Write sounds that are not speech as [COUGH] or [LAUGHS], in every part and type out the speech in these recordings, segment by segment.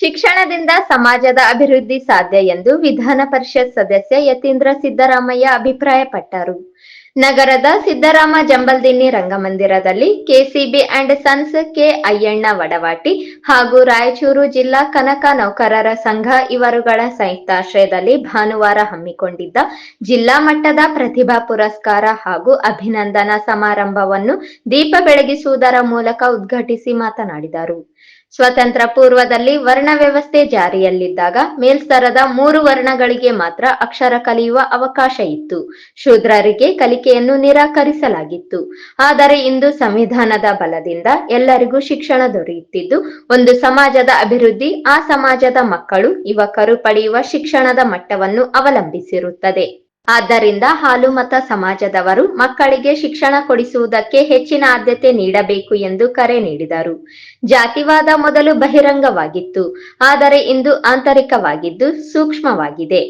ಶಿಕ್ಷಣದಿಂದ ಸಮಾಜದ ಅಭಿವೃದ್ಧಿ ಸಾಧ್ಯ ಎಂದು ವಿಧಾನ ಪರಿಷತ್ ಸದಸ್ಯ ಯತೀಂದ್ರ ಸಿದ್ದರಾಮಯ್ಯ ಅಭಿಪ್ರಾಯಪಟ್ಟರು. ನಗರದ ಸಿದ್ದರಾಮ ಜಂಬಲ್ದಿನ್ನಿ ರಂಗಮಂದಿರದಲ್ಲಿ KCB and sons K Ayyanna Vadavati ಹಾಗೂ ರಾಯಚೂರು ಜಿಲ್ಲಾ ಕನಕ ನೌಕರರ ಸಂಘ ಇವರುಗಳ ಸಂಯುಕ್ತಾಶ್ರಯದಲ್ಲಿ ಭಾನುವಾರ ಹಮ್ಮಿಕೊಂಡಿದ್ದ ಜಿಲ್ಲಾ ಮಟ್ಟದ ಪ್ರತಿಭಾ ಪುರಸ್ಕಾರ ಹಾಗೂ ಅಭಿನಂದನಾ ಸಮಾರಂಭವನ್ನು ದೀಪ ಬೆಳಗಿಸುವುದರ ಮೂಲಕ ಉದ್ಘಾಟಿಸಿ ಮಾತನಾಡಿದರು. ಸ್ವತಂತ್ರ ಪೂರ್ವದಲ್ಲಿ ವರ್ಣ ವ್ಯವಸ್ಥೆ ಜಾರಿಯಲ್ಲಿದ್ದಾಗ ಮೇಲ್ಸ್ತರದ ಮೂರು ವರ್ಣಗಳಿಗೆ ಮಾತ್ರ ಅಕ್ಷರ ಕಲಿಯುವ ಅವಕಾಶ ಇತ್ತು. ಶೂದ್ರರಿಗೆ ಕಲಿಕೆಯನ್ನು ನಿರಾಕರಿಸಲಾಗಿತ್ತು. ಆದರೆ ಇಂದು ಸಂವಿಧಾನದ ಬಲದಿಂದ ಎಲ್ಲರಿಗೂ ಶಿಕ್ಷಣ ದೊರೆಯುತ್ತಿದ್ದು, ಒಂದು ಸಮಾಜದ ಅಭಿವೃದ್ಧಿ, ಆ ಸಮಾಜದ ಮಕ್ಕಳು, ಯುವಕರು ಪಡೆಯುವ ಶಿಕ್ಷಣದ ಮಟ್ಟವನ್ನು ಅವಲಂಬಿಸಿರುತ್ತದೆ. ಆದ್ದರಿಂದ ಹಾಲುಮತ ಸಮಾಜದವರು ಮಕ್ಕಳಿಗೆ ಶಿಕ್ಷಣ ಕೊಡಿಸುವುದಕ್ಕೆ ಹೆಚ್ಚಿನ ಆದ್ಯತೆ ನೀಡಬೇಕು ಎಂದು ಕರೆ ನೀಡಿದರು. ಜಾತಿವಾದ ಮೊದಲು ಬಹಿರಂಗವಾಗಿತ್ತು, ಆದರೆ ಇಂದು ಆಂತರಿಕವಾಗಿದ್ದು ಸೂಕ್ಷ್ಮವಾಗಿದೆ.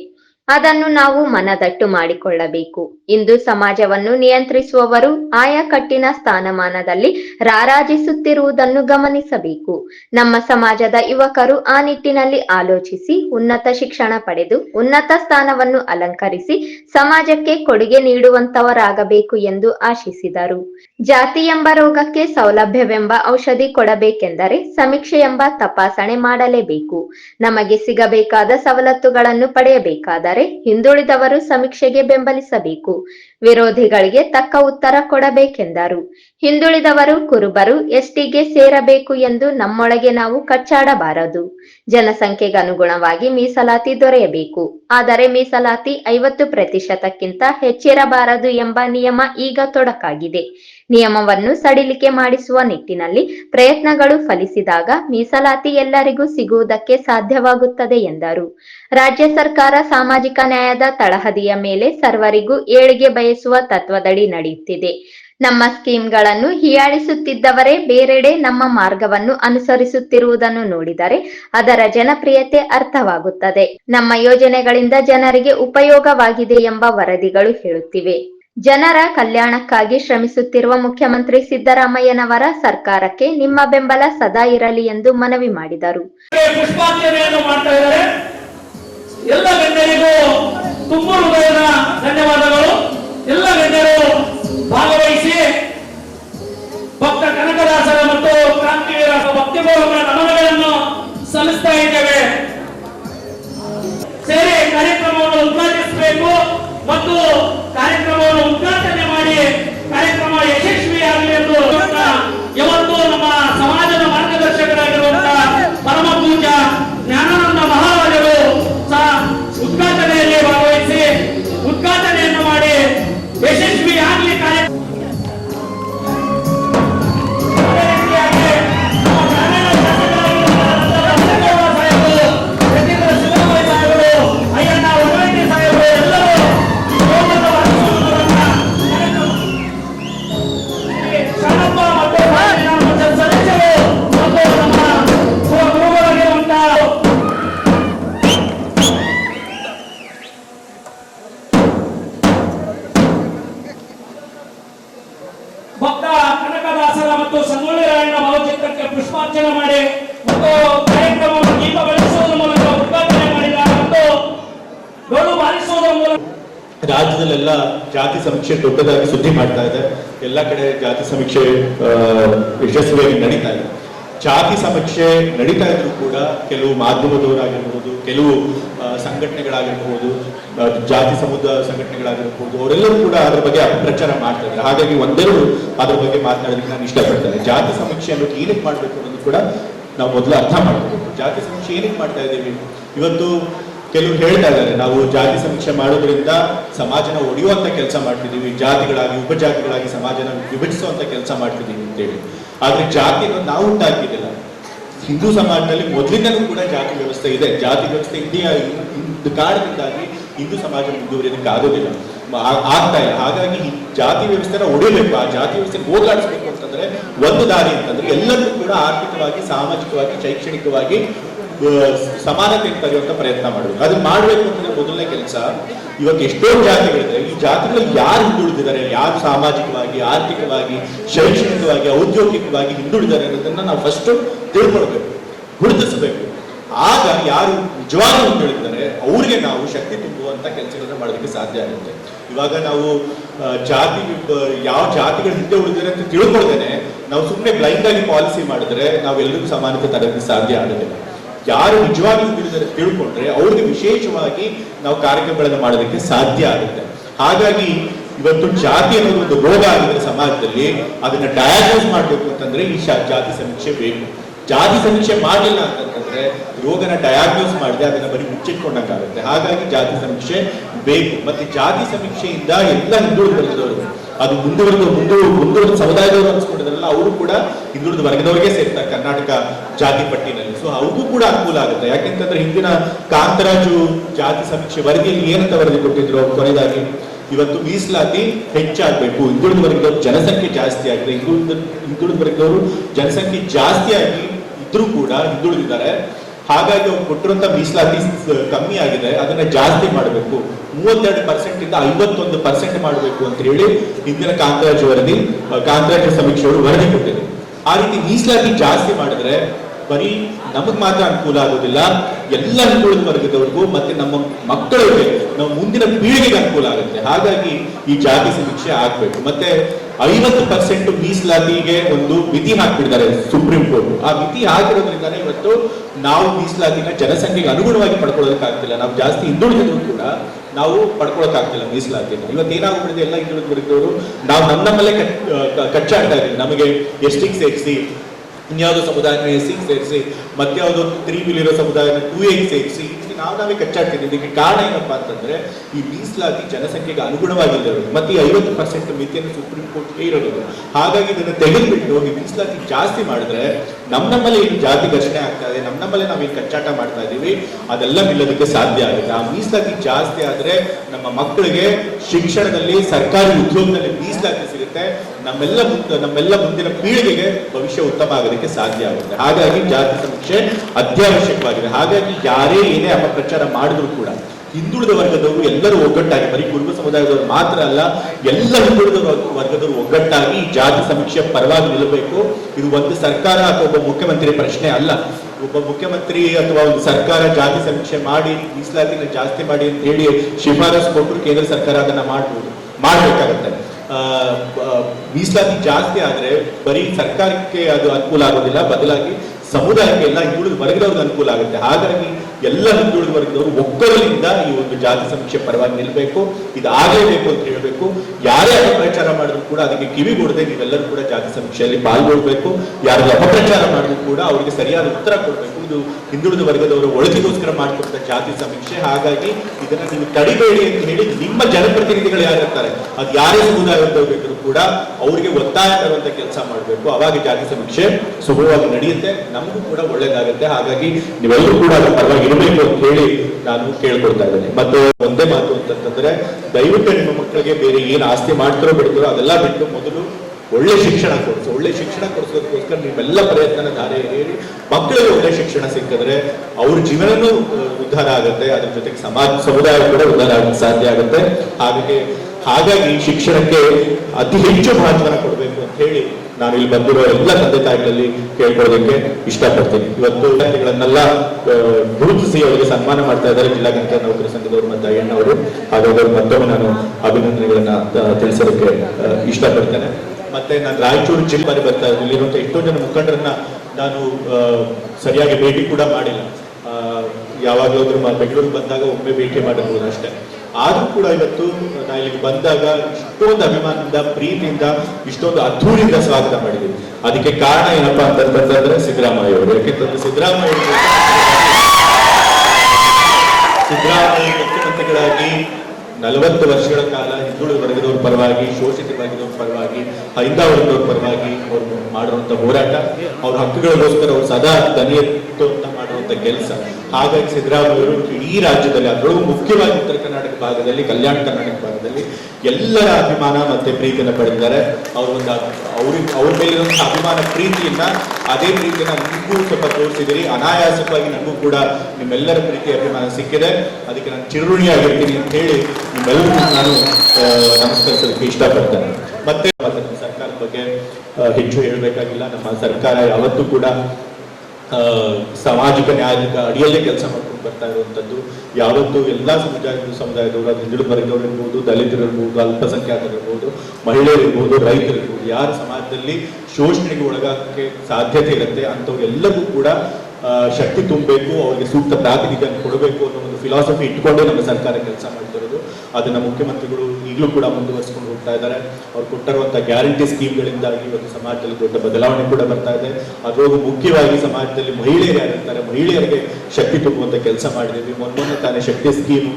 ಅದನ್ನು ನಾವು ಮನದಟ್ಟು ಮಾಡಿಕೊಳ್ಳಬೇಕು. ಇಂದು ಸಮಾಜವನ್ನು ನಿಯಂತ್ರಿಸುವವರು ಆಯಾ ಕಟ್ಟಿನ ಸ್ಥಾನಮಾನದಲ್ಲಿ ರಾರಾಜಿಸುತ್ತಿರುವುದನ್ನು ಗಮನಿಸಬೇಕು. ನಮ್ಮ ಸಮಾಜದ ಯುವಕರು ಆ ನಿಟ್ಟಿನಲ್ಲಿ ಆಲೋಚಿಸಿ, ಉನ್ನತ ಶಿಕ್ಷಣ ಪಡೆದು, ಉನ್ನತ ಸ್ಥಾನವನ್ನು ಅಲಂಕರಿಸಿ ಸಮಾಜಕ್ಕೆ ಕೊಡುಗೆ ನೀಡುವಂತವರಾಗಬೇಕು ಎಂದು ಆಶಿಸಿದರು. ಜಾತಿ ಎಂಬ ರೋಗಕ್ಕೆ ಸೌಲಭ್ಯವೆಂಬ ಔಷಧಿ ಕೊಡಬೇಕೆಂದರೆ ಸಮೀಕ್ಷೆ ಎಂಬ ತಪಾಸಣೆ ಮಾಡಲೇಬೇಕು. ನಮಗೆ ಸಿಗಬೇಕಾದ ಸವಲತ್ತುಗಳನ್ನು ಪಡೆಯಬೇಕಾದರೆ ಹಿಂದುಳಿದವರು ಸಮೀಕ್ಷೆಗೆ ಬೆಂಬಲಿಸಬೇಕು. ವಿರೋಧಿಗಳಿಗೆ ತಕ್ಕ ಉತ್ತರ ಕೊಡಬೇಕೆಂದರು. ಹಿಂದುಳಿದವರು ಕುರುಬರು ಎಸ್ಟಿಗೆ ಸೇರಬೇಕು ಎಂದು ನಮ್ಮೊಳಗೆ ನಾವು ಕಚ್ಚಾಡಬಾರದು. ಜನಸಂಖ್ಯೆಗೆ ಅನುಗುಣವಾಗಿ ಮೀಸಲಾತಿ ದೊರೆಯಬೇಕು. ಆದರೆ ಮೀಸಲಾತಿ ಐವತ್ತು ಪ್ರತಿಶತಕ್ಕಿಂತ ಹೆಚ್ಚಿರಬಾರದು ಎಂಬ ನಿಯಮ ಈಗ ತೊಡಕಾಗಿದೆ. ನಿಯಮವನ್ನು ಸಡಿಲಿಕೆ ಮಾಡಿಸುವ ನಿಟ್ಟಿನಲ್ಲಿ ಪ್ರಯತ್ನಗಳು ಫಲಿಸಿದಾಗ ಮೀಸಲಾತಿ ಎಲ್ಲರಿಗೂ ಸಿಗುವುದಕ್ಕೆ ಸಾಧ್ಯವಾಗುತ್ತದೆ ಎಂದರು. ರಾಜ್ಯ ಸರ್ಕಾರ ಸಾಮಾಜಿಕ ನ್ಯಾಯದ ತಳಹದಿಯ ಮೇಲೆ ಸರ್ವರಿಗೂ ಏಳಿಗೆ ಬಯಸುವ ತತ್ವದಡಿ ನಡೆಯುತ್ತಿದೆ. ನಮ್ಮ ಸ್ಕೀಮ್ಗಳನ್ನು ಹೀಯಾಳಿಸುತ್ತಿದ್ದವರೇ ಬೇರೆಡೆ ನಮ್ಮ ಮಾರ್ಗವನ್ನು ಅನುಸರಿಸುತ್ತಿರುವುದನ್ನು ನೋಡಿದರೆ ಅದರ ಜನಪ್ರಿಯತೆ ಅರ್ಥವಾಗುತ್ತದೆ. ನಮ್ಮ ಯೋಜನೆಗಳಿಂದ ಜನರಿಗೆ ಉಪಯೋಗವಾಗಿದೆ ಎಂಬ ವರದಿಗಳು ಹೇಳುತ್ತಿವೆ. ಜನರ ಕಲ್ಯಾಣಕ್ಕಾಗಿ ಶ್ರಮಿಸುತ್ತಿರುವ ಮುಖ್ಯಮಂತ್ರಿ ಸಿದ್ದರಾಮಯ್ಯನವರ ಸರ್ಕಾರಕ್ಕೆ ನಿಮ್ಮ ಬೆಂಬಲ ಸದಾ ಇರಲಿ ಎಂದು ಮನವಿ ಮಾಡಿದರು. ಎಲ್ಲ ಗಣ್ಯರಿಗೂ ತುಂಬ ಹೃದಯದ ಧನ್ಯವಾದಗಳು. ಎಲ್ಲ ಗಣ್ಯರು ಭಾಗವಹಿಸಿ ಭಕ್ತ ಕನಕದಾಸರ ಮತ್ತು ಕ್ರಾಂತಿವೀರ ಭಕ್ತಿಪೂರ್ವಕ ನಮನಗಳನ್ನು ಸಲ್ಲಿಸ್ತಾ ಇದ್ದೇವೆ. ಸೇರಿ ಕಾರ್ಯಕ್ರಮವನ್ನು ಉದ್ಘಾಟಿಸಬೇಕು. ಮತ್ತು ಕಾರ್ಯಕ್ರಮವನ್ನು ಉದ್ಘಾಟನೆ ಮಾಡಿ ಕಾರ್ಯಕ್ರಮ ಯಶಸ್ವಿಯಾಗಲಿ ಎಂದು ಯಾವತ್ತೂ ನಮ್ಮ ಪುಷ್ಪಾರ್ಚನೆ ಮಾಡಿ ಮತ್ತು ಕಾರ್ಯಕ್ರಮವನ್ನು ದೀಪ ಬೆಳೆಸುವುದರ ಮೂಲಕ ಉದ್ಘಾಟನೆ ಮಾಡಿದ ಮತ್ತು ಗಡು ಬಾರಿಸುವುದರ ಮೂಲಕ ರಾಜ್ಯದಲ್ಲೆಲ್ಲ ಜಾತಿ ಸಮೀಕ್ಷೆ ದೊಡ್ಡದಾಗಿ ಸುದ್ದಿ ಮಾಡ್ತಾ ಇದೆ. ಎಲ್ಲ ಕಡೆ ಜಾತಿ ಸಮೀಕ್ಷೆ ಯಶಸ್ವಿಯಾಗಿ ನಡೀತಾ ಇದೆ. ಜಾತಿ ಸಮೀಕ್ಷೆ ನಡೀತಾ ಇದ್ರು ಕೂಡ ಕೆಲವು ಮಾಧ್ಯಮದವರಾಗಿರ್ಬೋದು, ಕೆಲವು ಆ, ಜಾತಿ ಸಮುದಾಯ ಸಂಘಟನೆಗಳಾಗಿರ್ಬಹುದು ಅವರೆಲ್ಲರೂ ಕೂಡ ಅದರ ಬಗ್ಗೆ ಅಪಪ್ರಚಾರ ಮಾಡ್ತಾ ಇದ್ದಾರೆ. ಹಾಗಾಗಿ ಒಂದೆರಡು ಅದ್ರ ಬಗ್ಗೆ ಮಾತನಾಡೋದಕ್ಕೆ ನಾನು ಇಷ್ಟಪಡ್ತೇನೆ ಜಾತಿ ಸಮೀಕ್ಷೆ ಅನ್ನೋದು ಏನಕ್ಕೆ ಮಾಡಬೇಕು ಅನ್ನೋದು ಕೂಡ ನಾವು ಮೊದಲು ಅರ್ಥ ಮಾಡ್ಕೋಬೇಕು. ಜಾತಿ ಸಮೀಕ್ಷೆ ಏನಕ್ಕೆ ಮಾಡ್ತಾ ಇದ್ದೀವಿ? ಇವತ್ತು ಕೆಲವರು ಹೇಳ್ತಾ ಇದ್ದಾರೆ ನಾವು ಜಾತಿ ಸಮೀಕ್ಷೆ ಮಾಡೋದ್ರಿಂದ ಸಮಾಜನ ಒಡೆಯುವಂತ ಕೆಲಸ ಮಾಡ್ತಿದ್ದೀವಿ. ಜಾತಿಗಳಾಗಿ ಉಪಜಾತಿಗಳಾಗಿ ಸಮಾಜನ ವಿಭಜಿಸುವಂತ ಕೆಲಸ ಮಾಡ್ತಿದ್ದೀವಿ ಅಂತೇಳಿ. ಆದ್ರೆ ಜಾತಿಯನ್ನು ನಾವು ಉಂಟಾಕಿದ್ದಿಲ್ಲ. ಹಿಂದೂ ಸಮಾಜದಲ್ಲಿ ಮೊದಲಿಂದಲೂ ಕೂಡ ಜಾತಿ ವ್ಯವಸ್ಥೆ ಇದೆ. ಜಾತಿ ವ್ಯವಸ್ಥೆ ಇಂಡಿಯಾ ಇಂದು ಕಾರಣದಿಂದಾಗಿ ಹಿಂದೂ ಸಮಾಜ ಮುಂದುವರಿಯೋದಕ್ಕೆ ಆಗೋದಿಲ್ಲ. ಆಗ್ತಾ ಇಲ್ಲ. ಹಾಗಾಗಿ ಈ ಜಾತಿ ವ್ಯವಸ್ಥೆನ ಒಡಿಬೇಕು ಆ ಜಾತಿ ವ್ಯವಸ್ಥೆ ಹೋಗಾಡಿಸ್ಬೇಕು ಅಂತಂದ್ರೆ ಒಂದು ದಾರಿ ಅಂತಂದ್ರೆ ಎಲ್ಲರೂ ಕೂಡ ಆರ್ಥಿಕವಾಗಿ, ಸಾಮಾಜಿಕವಾಗಿ, ಶೈಕ್ಷಣಿಕವಾಗಿ ಸಮಾನತೆ ತರುವಂತ ಪ್ರಯತ್ನ ಮಾಡಬೇಕು. ಅದನ್ನ ಮಾಡ್ಬೇಕು ಅಂತಂದ್ರೆ ಮೊದಲನೇ ಕೆಲಸ ಇವಾಗ ಎಷ್ಟೋ ಜಾತಿಗಳಿದೆ ಈ ಜಾತಿಗಳಲ್ಲಿ ಯಾರು ಹಿಂದುಳಿದಿದ್ದಾರೆ, ಯಾರು ಸಾಮಾಜಿಕವಾಗಿ, ಆರ್ಥಿಕವಾಗಿ, ಶೈಕ್ಷಣಿಕವಾಗಿ, ಔದ್ಯೋಗಿಕವಾಗಿ ಹಿಂದುಳಿದಾರೆ ಅನ್ನೋದನ್ನ ನಾವು ಫಸ್ಟ್ ತಿಳ್ಕೊಳ್ಬೇಕು ಗುರುತಿಸಬೇಕು. ಆಗ ಯಾರು ನಿಜವಾಗ್ಲೂ ಕೇಳಿದ್ದಾರೆ ಅವ್ರಿಗೆ ನಾವು ಶಕ್ತಿ ತುಂಬುವಂತ ಕೆಲಸಗಳನ್ನ ಮಾಡೋದಕ್ಕೆ ಸಾಧ್ಯ ಆಗುತ್ತೆ. ಇವಾಗ ನಾವು ಜಾತಿ ಯಾವ ಜಾತಿಗಳು ಹಿಂದೆ ಉಳಿದಿದೆ ಅಂತ ತಿಳ್ಕೊಳ್ದೇನೆ, ನಾವು ಸುಮ್ಮನೆ ಬ್ಲೈಂಡ್ ಆಗಿ ಪಾಲಿಸಿ ಮಾಡಿದ್ರೆ ನಾವು ಎಲ್ಲರಿಗೂ ಸಮಾನತೆ ತರೋದಕ್ಕೆ ಸಾಧ್ಯ ಆಗೋದಿಲ್ಲ. ಯಾರು ನಿಜವಾಗ್ಲೂ ತಿಳಿದರೆ ತಿಳ್ಕೊಂಡ್ರೆ ಅವ್ರಿಗೆ ವಿಶೇಷವಾಗಿ ನಾವು ಕಾರ್ಯಕ್ರಮಗಳನ್ನು ಮಾಡೋದಕ್ಕೆ ಸಾಧ್ಯ ಆಗುತ್ತೆ. ಹಾಗಾಗಿ ಇವತ್ತು ಜಾತಿ ಅನ್ನೋದು ಒಂದು ರೋಗ ಆಗಿದೆ ಸಮಾಜದಲ್ಲಿ ಅದನ್ನ ಡಯಾಗ್ನೋಸ್ ಮಾಡಬೇಕು ಅಂತಂದ್ರೆ ಈ ಜಾತಿ ಸಮೀಕ್ಷೆ ಬೇಕು. ಜಾತಿ ಸಮೀಕ್ಷೆ ಮಾಡಲಿಲ್ಲ ಅಂತಂದ್ರೆ ರೋಗನ ಡಯಾಗ್ನೋಸ್ ಮಾಡಿದೆ, ಅದನ್ನ ಬರೀ ಮುಚ್ಚಿಟ್ಕೊಂಡಂಗಾಗುತ್ತೆ. ಹಾಗಾಗಿ ಜಾತಿ ಸಮೀಕ್ಷೆ ಬೇಕು. ಮತ್ತೆ ಜಾತಿ ಸಮೀಕ್ಷೆಯಿಂದ ಎಲ್ಲ ಹಿಂದುಳಿದ ವರ್ಗದವರು, ಅದು ಮುಂದುವರೆದು, ಮುಂದು, ಮುಂದುವರೆದ ಸಮುದಾಯದವರು ಅನ್ಸ್ಕೊಂಡಿದ್ರಲ್ಲ ಅವರು ಕೂಡ ಹಿಂದುಳಿದ ವರ್ಗದವರಿಗೆ ಸೇರ್ತಾರೆ, ಕರ್ನಾಟಕ ಜಾತಿ ಪಟ್ಟಿನಲ್ಲಿ ಸೊ ಅವ್ರಿಗೂ ಕೂಡ ಅನುಕೂಲ ಆಗುತ್ತೆ. ಯಾಕೆಂತಂದ್ರೆ ಹಿಂದಿನ ಕಾಂತರಾಜು ಜಾತಿ ಸಮೀಕ್ಷೆ ವರದಿಯಲ್ಲಿ ಏನಂತ ವರದಿ ಕೊಟ್ಟಿದ್ರು ಕೊನೆಯದಾಗಿ ಇವತ್ತು ಮೀಸಲಾತಿ ಹೆಚ್ಚಾಗಬೇಕು. ಹಿಂದುಳಿದ ವರ್ಗದವರು ಜನಸಂಖ್ಯೆ ಜಾಸ್ತಿ ಆಗಿದೆ. ಹಿಂದುಳಿದ ಹಿಂದುಳಿದ ವರ್ಗದವರು ಜನಸಂಖ್ಯೆ ಜಾಸ್ತಿ ಆಗಿ ಇದ್ರೂ ಕೂಡ ಹಿಂದುಳಿದಿದ್ದಾರೆ. ಹಾಗಾಗಿ ಅವ್ರು ಕೊಟ್ಟಿರುವಂತ ಮೀಸಲಾತಿ ಕಮ್ಮಿ ಆಗಿದೆ. ಅದನ್ನ ಜಾಸ್ತಿ ಮಾಡಬೇಕು. ಮೂವತ್ತೆರಡು ಪರ್ಸೆಂಟ್ ಇಂದ ಐವತ್ತೊಂದು ಪರ್ಸೆಂಟ್ ಮಾಡಬೇಕು ಅಂತ ಹೇಳಿ ಹಿಂದಿನ ಕಾಂತರಾಜ್ ವರದಿ ಕಾಂತರಾಜ್ ಸಮೀಕ್ಷೆಯವರು ವರದಿ ಕೊಟ್ಟಿದೆ. ಆ ರೀತಿ ಮೀಸಲಾತಿ ಜಾಸ್ತಿ ಮಾಡಿದ್ರೆ ಬರೀ ನಮಗ್ ಮಾತ್ರ ಅನುಕೂಲ ಆಗೋದಿಲ್ಲ. ಎಲ್ಲ ಹಿಂದುಳಿದ ವರ್ಗದವರೆಗೂ ಮತ್ತೆ ನಮ್ಮ ಮಕ್ಕಳಿಗೆ, ನಮ್ಮ ಮುಂದಿನ ಪೀಳಿಗೆಗೆ ಅನುಕೂಲ ಆಗುತ್ತೆ. ಹಾಗಾಗಿ ಈ ಜಾತಿ ಸಮೀಕ್ಷೆ ಆಗ್ಬೇಕು. ಮತ್ತೆ ಐವತ್ತು ಪರ್ಸೆಂಟ್ ಮೀಸಲಾತಿಗೆ ಒಂದು ಮಿತಿ ಹಾಕ್ಬಿಡ್ತಾರೆ ಸುಪ್ರೀಂ ಕೋರ್ಟ್. ಆ ಮಿತಿ ಹಾಕಿರೋದ್ರಿಂದಾನೆ ಇವತ್ತು ನಾವು ಮೀಸಲಾತಿನ ಜನಸಂಖ್ಯೆಗೆ ಅನುಗುಣವಾಗಿ ಪಡ್ಕೊಳ್ಳೋದಕ್ಕಾಗ್ತಿಲ್ಲ. ನಾವು ಜಾಸ್ತಿ ಹಿಂದುಳಿದ್ರು ಕೂಡ ನಾವು ಪಡ್ಕೊಳಕ್ಕಾಗ್ತಿಲ್ಲ ಮೀಸಲಾತಿನ ಇವತ್ತು ಏನಾಗ್ಬಿಟ್ಟಿದೆ? ಎಲ್ಲ ಹಿಂದುಳಿದ ವರ್ಗದವರು ನಾವು ನಮ್ಮ ನಮ್ಮಲ್ಲೇ ಕಚ್ಚಾಡ್ತಾ ಇದ್ದೀವಿ. ನಮಗೆ ಎಷ್ಟಿಗೆ ಸೇರಿಸಿ, ಇನ್ಯಾವುದೋ ಸಮುದಾಯನ ಎಸ್ಸಿಗೆ ಸೇರಿಸಿ ಮತ್ಯಾವುದೋ ತ್ರೀ ಬಿಲ್ ಇರೋ ಸಮುದಾಯನ ಟೂ ಎಗೆ ಸೇರಿಸಿ ನಾವು ನಾವೇ ಕಚ್ಚಾಡ್ತೀವಿ ಇದಕ್ಕೆ ಕಾರಣ ಏನಪ್ಪ ಅಂತಂದ್ರೆ, ಈ ಮೀಸಲಾತಿ ಜನಸಂಖ್ಯೆಗೆ ಅನುಗುಣವಾಗಿದೆ ಮತ್ತೆ ಈ ಐವತ್ತು ಪರ್ಸೆಂಟ್ ಮಿತಿಯನ್ನು ಸುಪ್ರೀಂ ಕೋರ್ಟ್ ಇರೋದು. ಹಾಗಾಗಿ ಇದನ್ನು ತೆಗೆದುಬಿಟ್ಟು ಈ ಮೀಸಲಾತಿ ಜಾಸ್ತಿ ಮಾಡಿದ್ರೆ ನಮ್ಮ ನಮ್ಮಲ್ಲಿ ಏನು ಜಾತಿ ಘರ್ಷಣೆ ಆಗ್ತಾ ಇದೆ ನಮ್ಮ ನಮ್ಮಲ್ಲೇ ನಾವು ಏನು ಕಚ್ಚಾಟ ಮಾಡ್ತಾ ಇದ್ದೀವಿ ಅದೆಲ್ಲ ನಿಲ್ಲೋದಕ್ಕೆ ಸಾಧ್ಯ ಆಗುತ್ತೆ. ಆ ಮೀಸಲಾತಿ ಜಾಸ್ತಿ ಆದ್ರೆ ನಮ್ಮ ಮಕ್ಕಳಿಗೆ ಶಿಕ್ಷಣದಲ್ಲಿ ಸರ್ಕಾರಿ ಉದ್ಯೋಗದಲ್ಲಿ ಮೀಸಲಾತಿ ಸಿಗುತ್ತೆ. ನಮ್ಮೆಲ್ಲ ಮುಂದೆ, ನಮ್ಮೆಲ್ಲ ಮುಂದಿನ ಪೀಳಿಗೆಗೆ ಭವಿಷ್ಯ ಉತ್ತಮ ಆಗೋದಕ್ಕೆ ಸಾಧ್ಯ ಆಗುತ್ತೆ. ಹಾಗಾಗಿ ಜಾತಿ ಸಮೀಕ್ಷೆ ಅತ್ಯವಶ್ಯಕವಾಗಿದೆ. ಹಾಗಾಗಿ ಯಾರೇ ಏನೇ ಅಪಪ್ರಚಾರ ಮಾಡಿದ್ರು ಕೂಡ ಹಿಂದುಳಿದ ವರ್ಗದವರು ಎಲ್ಲರೂ ಒಗ್ಗಟ್ಟಾಗಿ, ಬರೀ ಕುರುಬ ಸಮುದಾಯದವರು ಮಾತ್ರ ಅಲ್ಲ, ಎಲ್ಲ ಹಿಂದುಳಿದ ವರ್ಗದವರು ಒಗ್ಗಟ್ಟಾಗಿ ಜಾತಿ ಸಮೀಕ್ಷೆ ಪರವಾಗಿ ನಿಲ್ಲಬೇಕು. ಇದು ಒಂದು ಸರ್ಕಾರ ಅಥವಾ ಒಬ್ಬ ಮುಖ್ಯಮಂತ್ರಿ ಪ್ರಶ್ನೆ ಅಲ್ಲ. ಒಬ್ಬ ಮುಖ್ಯಮಂತ್ರಿ ಅಥವಾ ಒಂದು ಸರ್ಕಾರ ಜಾತಿ ಸಮೀಕ್ಷೆ ಮಾಡಿ, ಮೀಸಲಾತಿನ ಜಾಸ್ತಿ ಮಾಡಿ ಅಂತ ಹೇಳಿ ಶಿಫಾರಸು ಕೊಟ್ಟರು ಕೇಂದ್ರ ಸರ್ಕಾರ ಅದನ್ನ ಮಾಡಬಹುದು ಮಾಡ್ಬೇಕಾಗತ್ತೆ. ಮೀಸಲಾತಿ ಜಾಸ್ತಿ ಆದ್ರೆ ಬರೀ ಸರ್ಕಾರಕ್ಕೆ ಅದು ಅನುಕೂಲ ಆಗೋದಿಲ್ಲ. ಬದಲಾಗಿ ಸಮುದಾಯಕ್ಕೆ ಎಲ್ಲ ಹಿಂದುಳಿದ ವರ್ಗದವ್ರಿಗೆ ಅನುಕೂಲ ಆಗುತ್ತೆ. ಹಾಗಾಗಿ ಎಲ್ಲ ಹಿಂದುಳಿದ ವರ್ಗದವರು ಒಕ್ಕಲಿನಿಂದ ಈ ಒಂದು ಜಾತಿ ಸಮೀಕ್ಷೆ ಪರವಾಗಿ ನಿಲ್ಲಬೇಕು ಇದು ಆಗಲೇಬೇಕು ಅಂತ ಹೇಳಬೇಕು. ಯಾರೇ ಅಪಪ್ರಚಾರ ಮಾಡಿದ್ರು ಕೂಡ ಅದಕ್ಕೆ ಕಿವಿಗೊಡದೆ ನೀವೆಲ್ಲರೂ ಕೂಡ ಜಾತಿ ಸಮೀಕ್ಷೆಯಲ್ಲಿ ಪಾಲ್ಗೊಳ್ಬೇಕು. ಯಾರು ಅಪಪ್ರಚಾರ ಮಾಡಿದ್ರು ಕೂಡ ಅವರಿಗೆ ಸರಿಯಾದ ಉತ್ತರ ಕೊಡಬೇಕು. ಇದು ಹಿಂದುಳಿದ ವರ್ಗದವರ ಒಳಗಿಗೋಸ್ಕರ ಮಾಡಿಕೊಟ್ಟ ಜಾತಿ ಸಮೀಕ್ಷೆ. ಹಾಗಾಗಿ ಇದನ್ನ ನೀವು ತಡಿಬೇಡಿ ಅಂತ ಹೇಳಿ ನಿಮ್ಮ ಜನಪ್ರತಿನಿಧಿಗಳು ಯಾರಿರ್ತಾರೆ ಅದು ಯಾರೇ ಸಮುದಾಯದವರಿದ್ರು ಕೂಡ ಅವರಿಗೆ ಒತ್ತಾಯ ತರುವಂತ ಕೆಲಸ ಮಾಡಬೇಕು. ಅವಾಗ ಜಾತಿ ಸಮೀಕ್ಷೆ ಸುಗಮವಾಗಿ ನಡೆಯುತ್ತೆ. ನಮಗೂ ಕೂಡ ಒಳ್ಳೇದಾಗುತ್ತೆ. ಹಾಗಾಗಿ ನೀವೆಲ್ಲರೂ ಕೂಡ ಅದರ ಪರವಾಗಿ ಅಂತ ಹೇಳಿ ನಾನು ಕೇಳ್ಕೊಳ್ತಾ ಇದ್ದೇನೆ. ಮತ್ತೆ ಒಂದೇ ಮಾತು ಅಂತಂತಂದ್ರೆ, ದಯವಿಟ್ಟು ನಿಮ್ಮ ಮಕ್ಕಳಿಗೆ ಬೇರೆ ಏನು ಆಸ್ತಿ ಮಾಡ್ತಾರೋ ಬಿಡ್ತಾರೋ ಅದೆಲ್ಲ ಬಿಟ್ಟು ಮೊದಲು ಒಳ್ಳೆ ಶಿಕ್ಷಣ ಕೊಡಿಸು. ಒಳ್ಳೆ ಶಿಕ್ಷಣ ಕೊಡಿಸೋದಕ್ಕೋಸ್ಕರ ನೀವೆಲ್ಲ ಪ್ರಯತ್ನ ದಾರಿ ಹೇಳಿ ಮಕ್ಕಳಿಗೆ ಒಳ್ಳೆ ಶಿಕ್ಷಣ ಸಿಕ್ಕಿದ್ರೆ ಅವ್ರ ಜೀವನನೂ ಉದ್ಧಾರ ಆಗುತ್ತೆ. ಅದ್ರ ಜೊತೆಗೆ ಸಮಾಜ, ಸಮುದಾಯ ಕೂಡ ಉದ್ಧಾರ ಆಗಕ್ಕೆ ಸಾಧ್ಯ ಆಗುತ್ತೆ. ಹಾಗಾಗಿ ಹಾಗಾಗಿ ಶಿಕ್ಷಣಕ್ಕೆ ಅತಿ ಹೆಚ್ಚು ಮಹತ್ವನ ಕೊಡಬೇಕು ಅಂತ ಹೇಳಿ ನಾನು ಇಲ್ಲಿ ಬಂದಿರೋ ಎಲ್ಲ ತಂದೆ ತಾಯಿಗಳಲ್ಲಿ ಕೇಳ್ಕೊಳ್ಳೋದಕ್ಕೆ ಇಷ್ಟಪಡ್ತೀನಿ. ಇವತ್ತು ವಿದ್ಯಾರ್ಥಿಗಳನ್ನೆಲ್ಲ ಗುರುತಿಸಿ ಅವರಿಗೆ ಸನ್ಮಾನ ಮಾಡ್ತಾ ಇದ್ದಾರೆ. ಜಿಲ್ಲಾ ಗಣಿತ ನೌಕರ ಸಂಘದವರು ಮತ್ತು ಅಯ್ಯಣ್ಣವರು ಹಾಗಾಗಿ ಮತ್ತೊಮ್ಮೆ ನಾನು ಅಭಿನಂದನೆಗಳನ್ನ ತಿಳಿಸೋದಕ್ಕೆ ಇಷ್ಟಪಡ್ತೇನೆ. ಮತ್ತೆ ನಾನು ರಾಯಚೂರು ಜಿಲ್ಲೆ ಬಾರಿ ಬರ್ತಾ ಇದ್ದೀನಿ. ಇಲ್ಲಿರುವಂಥ ಎಷ್ಟೋ ಜನ ಮುಖಂಡರನ್ನ ನಾನು ಸರಿಯಾಗಿ ಭೇಟಿ ಕೂಡ ಮಾಡಿಲ್ಲ. ಯಾವಾಗಲೂ ಬೆಂಗಳೂರಿಗೆ ಬಂದಾಗ ಒಮ್ಮೆ ಭೇಟಿ ಮಾಡಬಹುದು ಅಷ್ಟೇ. ಆದ್ರೂ ಕೂಡ ಇವತ್ತು ನಾ ಇಲ್ಲಿಗೆ ಬಂದಾಗ ಇಷ್ಟೊಂದು ಅಭಿಮಾನದಿಂದ, ಪ್ರೀತಿಯಿಂದ, ಇಷ್ಟೊಂದು ಅದ್ಧೂರಿಯಿಂದ ಸ್ವಾಗತ ಮಾಡಿದ್ದೀವಿ ಅದಕ್ಕೆ ಕಾರಣ ಏನಪ್ಪಾ ಅಂತಂತಂದ್ರೆ ಸಿದ್ದರಾಮಯ್ಯ ಅವರು. ಯಾಕೆಂತಂದ್ರೆ ಸಿದ್ದರಾಮಯ್ಯ ಸಿದ್ದರಾಮಯ್ಯ ಮುಖ್ಯಮಂತ್ರಿಗಳಾಗಿ ನಲವತ್ತು ವರ್ಷಗಳ ಕಾಲ ಹಿಂದುಳಿದ ವರ್ಗದವ್ರ ಪರವಾಗಿ ಶೋಷಿತ ವರ್ಗದವ್ರ ಪರವಾಗಿ ಹೈಂದ ಪರವಾಗಿ ಅವರು ಮಾಡಿರುವಂತ ಹೋರಾಟ. ಅವ್ರ ಹಕ್ಕುಗಳಿಗೋಸ್ಕರ ಅವ್ರು ಸದಾ ದನಿ ಮಾಡುವಂತ ಕೆಲಸ. ಹಾಗಾಗಿ ಸಿದ್ದರಾಮಯ್ಯವರು ಇಡೀ ರಾಜ್ಯದಲ್ಲಿ, ಅದರೊಳಗು ಮುಖ್ಯವಾಗಿ ಉತ್ತರ ಕರ್ನಾಟಕ ಭಾಗದಲ್ಲಿ, ಕಲ್ಯಾಣ ಕರ್ನಾಟಕ ಭಾಗದಲ್ಲಿ ಎಲ್ಲರ ಅಭಿಮಾನ ಮತ್ತೆ ಪ್ರೀತಿಯನ್ನು ಪಡೆದಿದ್ದಾರೆ ಅವ್ರ ಒಂದು ಅವ್ರಿಗೆ ಅವ್ರ ಮೇಲಿರುವಂತಹ ಅಭಿಮಾನ, ಪ್ರೀತಿಯನ್ನ ಅದೇ ಪ್ರೀತಿಯನ್ನ ನಿಮಗೂ ಸ್ವಲ್ಪ ತೋರಿಸಿದಿರಿ ಅನಾಯಾಸವಾಗಿ ನನಗೂ ಕೂಡ ನಿಮ್ಮೆಲ್ಲರ ಪ್ರೀತಿ ಅಭಿಮಾನ ಸಿಕ್ಕಿದೆ. ಅದಕ್ಕೆ ನಾನು ಚಿರುಣಿಯಾಗಿರ್ತೀನಿ ಅಂತ ಹೇಳಿ ನಿಮ್ಮೆಲ್ಲರಿಗೂ ನಾನು ನಮಸ್ಕರಿಸೋದಕ್ಕೆ ಇಷ್ಟಪಡ್ತೇನೆ. ಮತ್ತೆ ಸರ್ಕಾರದ ಬಗ್ಗೆ ಹೆಚ್ಚು ಹೇಳಬೇಕಾಗಿಲ್ಲ. ನಮ್ಮ ಸರ್ಕಾರ ಯಾವತ್ತೂ ಕೂಡ ಸಾಮಾಜಿಕ ನ್ಯಾಯದ ಅಡಿಯಲ್ಲೇ ಕೆಲಸ ಮಾಡ್ಕೊಂಡು ಬರ್ತಾ ಇರುವಂಥದ್ದು. ಯಾವತ್ತು ಎಲ್ಲ ಸಮುದಾಯ ಸಮುದಾಯದವರು, ಅದು ಹಿಂದುಳಿದ ವರ್ಗದವರು ಇರ್ಬೋದು ದಲಿತರಿರ್ಬೋದು ಅಲ್ಪಸಂಖ್ಯಾತರಿರ್ಬೋದು ಮಹಿಳೆಯರಿರ್ಬೋದು ಇರ್ಬೋದು, ಮಹಿಳೆಯರು ಇರ್ಬೋದು, ರೈತರು ಇರ್ಬೋದು, ಯಾರ ಸಮಾಜದಲ್ಲಿ ಶೋಷಣೆಗೆ ಒಳಗಾಗಕ್ಕೆ ಸಾಧ್ಯತೆ ಇರುತ್ತೆ, ಅಂಥವ್ರೆಲ್ಲರಿಗೂ ಕೂಡ ಶಕ್ತಿ ತುಂಬಬೇಕು, ಅವರಿಗೆ ಸೂಕ್ತ ಪ್ರಾತಿನಿಧ್ಯ ಕೊಡಬೇಕು ಅನ್ನೋ ಒಂದು ಫಿಲಾಸಫಿ ಇಟ್ಕೊಂಡೇ ನಮ್ಮ ಸರ್ಕಾರ ಕೆಲಸ ಮಾಡ್ತಿರೋದು ಅದನ್ನ ಮುಖ್ಯಮಂತ್ರಿಗಳು ಈಗಲೂ ಕೂಡ ಮುಂದುವರಿಸಿಕೊಂಡು ಹೋಗ್ತಾ ಇದ್ದಾರೆ. ಅವ್ರು ಕೊಟ್ಟಿರುವಂತಹ ಗ್ಯಾರಂಟಿ ಸ್ಕೀಮ್ಗಳಿಂದಾಗಿ ಇವತ್ತು ಸಮಾಜದಲ್ಲಿ ದೊಡ್ಡ ಬದಲಾವಣೆ ಕೂಡ ಬರ್ತಾ ಇದೆ. ಅದರೊಳಗೂ ಮುಖ್ಯವಾಗಿ ಸಮಾಜದಲ್ಲಿ ಮಹಿಳೆಯರು ಯಾರಿರ್ತಾರೆ, ಮಹಿಳೆಯರಿಗೆ ಶಕ್ತಿ ತುಂಬುವಂತ ಕೆಲಸ ಮಾಡಿದ್ದೀವಿ. ಮೊನ್ನೆ ತಾನೇ Shakti scheme